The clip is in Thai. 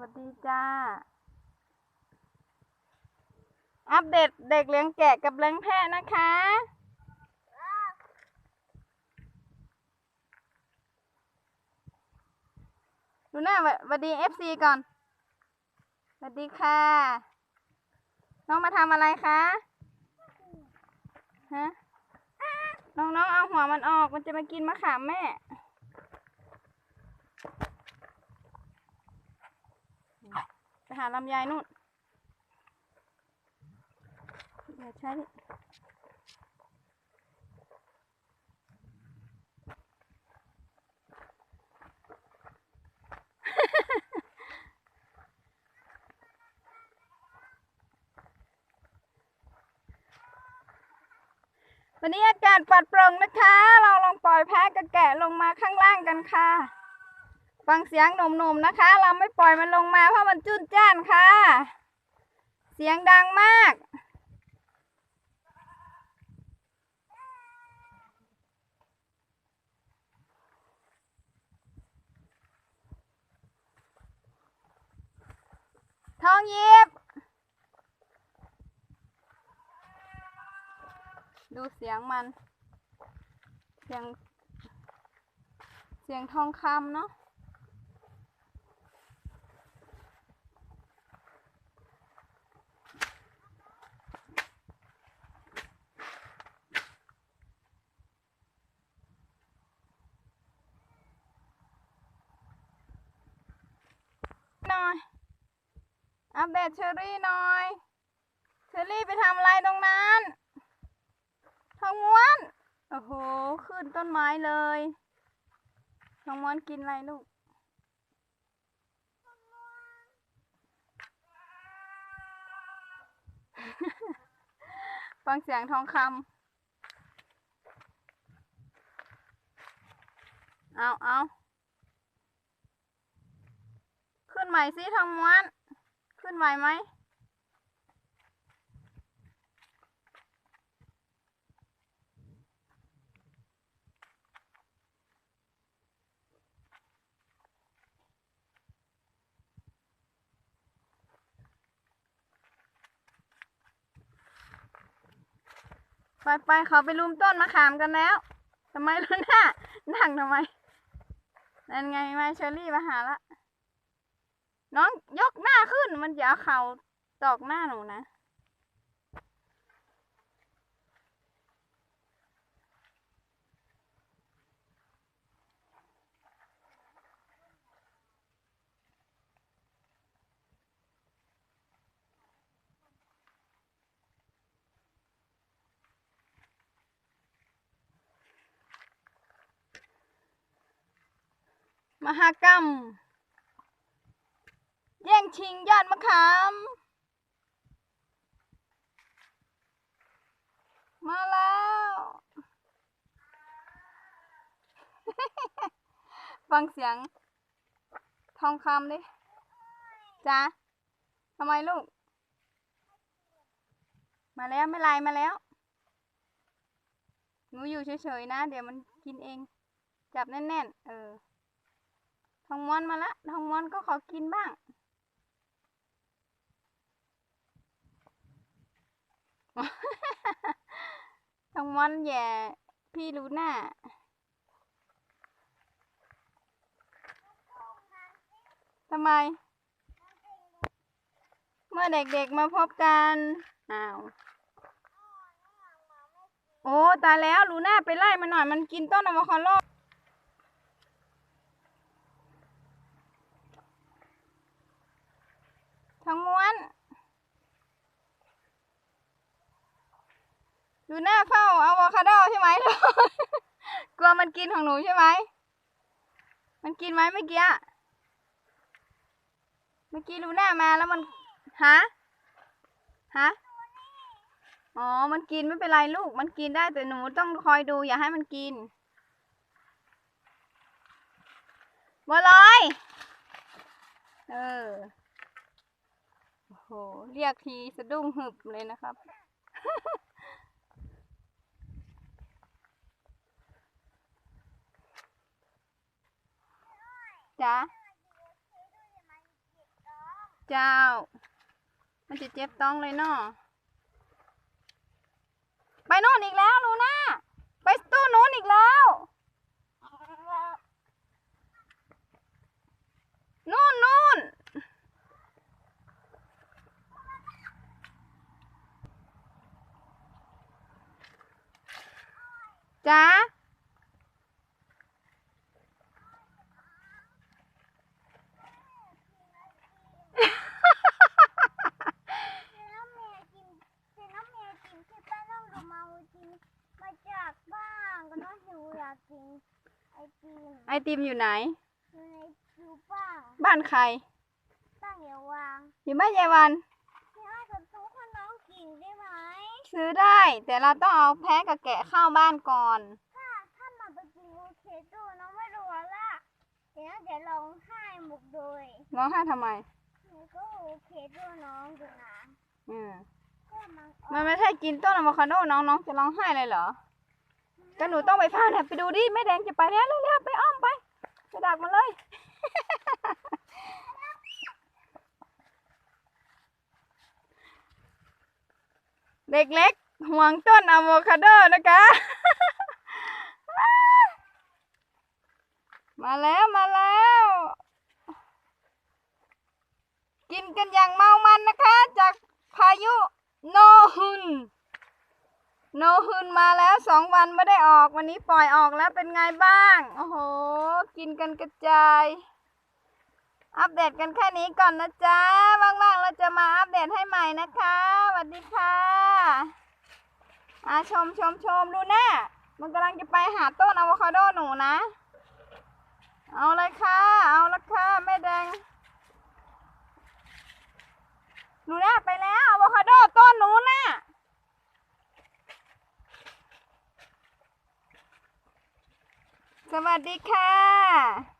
วัสดีจ้า อัปเดตเด็กเลี้ยงแกะกับเลี้ยงแพะนะคะ ดูหน้าหวัสดีเอฟซีก่อนสวัสดีค่ะ น้องมาทำอะไรคะ ฮะ น้องๆเอาหัวมันออกมันจะมากินมะขามแม่ ไปหาลำไยนู่นอย่าใช้วันนี้อากาศปลอดโปร่งนะคะ เราลองปล่อยแพะกับแกะลงมาข้างล่างกันค่ะ ฟังเสียงหนุ่มๆนะคะ เราไม่ปล่อยมันลงมาเพราะมันจุนจ้านค่ะ เสียงดังมาก ทองหยิบดูเสียงมัน เสียง เสียงทองคำเนาะ หน่อย อัปเดตเชอรี่หน่อย เชอรี่ไปทำอะไรตรงนั้นทองม้วน โอ้โห ขึ้นต้นไม้เลยทองม้วนกินอะไรลูก ฟังเสียงทองคำ เอาเอาขึ้นใหม่สิทองม้วน ขึ้นไหวไหมไปไปเขาไปลุมต้นมะขามกันแล้วทำไมล่ะน่ะนั่งทำไมนั่นไงมาเชอรี่มาหาละ น้องยกหน้าขึ้นมันจะเอาเข่าตอกหน้าหนูนะ มหากรรม ย่งชิงยอดมะขาม มาแล้ว ฟังเสียง ทองคำดิจ้าทำไมลูก มาแล้วไม่ไลมาแล้ว หนูอยู่เฉยๆนะ เดี๋ยวมันกินเอง จับแน่นๆ เออทองม้วนมาละทองม้วนก็ขอกินบ้าง ทองม้วนแย่พี่รู้หน้า ทำไม เมื่อเด็กๆมาพบกัน อ้าว โอ้ ตายแล้วลูน่าไปไล่มันหน่อย มันกินต้นอะโวคาโดทั้งม้วน ลูน่าเฝ้าอะโวคาโดใช่ไหมลูกกลัวมันกินของหนูใช่ไหม มันกินไหมเมื่อกี้เมื่อกี้ลูน่ามาแล้วมันฮะฮะอ๋อ มันกินไม่เป็นไรลูก มันกินได้แต่หนูต้องคอยดูอย่าให้มันกินบัวลอย เออ โอ้โห เรียกทีสะดุ้งหึบเลยนะครับ จ้าเจ้า มันจะเจ็บต้องเลยเนาะไปโน่นอีกแล้วลูน่าไปตู้นู้นอีกแล้วนู่นนู่นจ้า น้ำเมียกินเป็นน้ำเมียกินที่ป้าต้องดูมากินมาจากบ้านก็น้องหิวอยากกินไอติมไอติมอยู่ไหน อยู่ในยูป้าบ้านใครป้าอย่าวางอยู่บ้านยายวัน พี่ให้กับทุกคนน้องกินได้ไหมซื้อได้ แต่เราต้องเอาแพะกับแกะเข้าบ้านก่อน ถ้าถ้ามาไปกินโอเคตู้น้องไม่รู้ละเดี๋ยวเดี๋ยวร้องไห้หมกโดยร้องไห้ทำไมมันก็โอเคตู้น้องดูนะอืมก็มันมันไม่ใช่กินต้นอะโวคาโดน้องน้องจะร้องไห้เลยเหรอ ก็หนูต้องไปพานี่ยไปดูดิแม่แดงจะไปแล้วเร็วๆไปอ้อมไปไปดักมันเลยเด็กเล็กห่วงต้นอะโวคาโดนะคะ มาแล้วมาแล้ว กินกันอย่างเมามันนะคะ จากพายุโนฮุน โนฮุนมาแล้วสองวันไม่ได้ออกวันนี้ปล่อยออกแล้วเป็นไงบ้าง โอ้โห กินกันกระจาย อัปเดตกันแค่นี้ก่อนนะจ๊ะ ว่างๆ เราจะมาอัปเดตให้ใหม่นะคะสวัสดีค่ะอาชมชมชมดูนะมันกำลังจะไปหาต้นอะโวคาโดหนูนะ เอาเลยค่ะ เอาละค่ะแม่แดง หนูน่ะไปแล้วอะโวคาโดต้นหนูน่ะ ส วัสดีค่ะ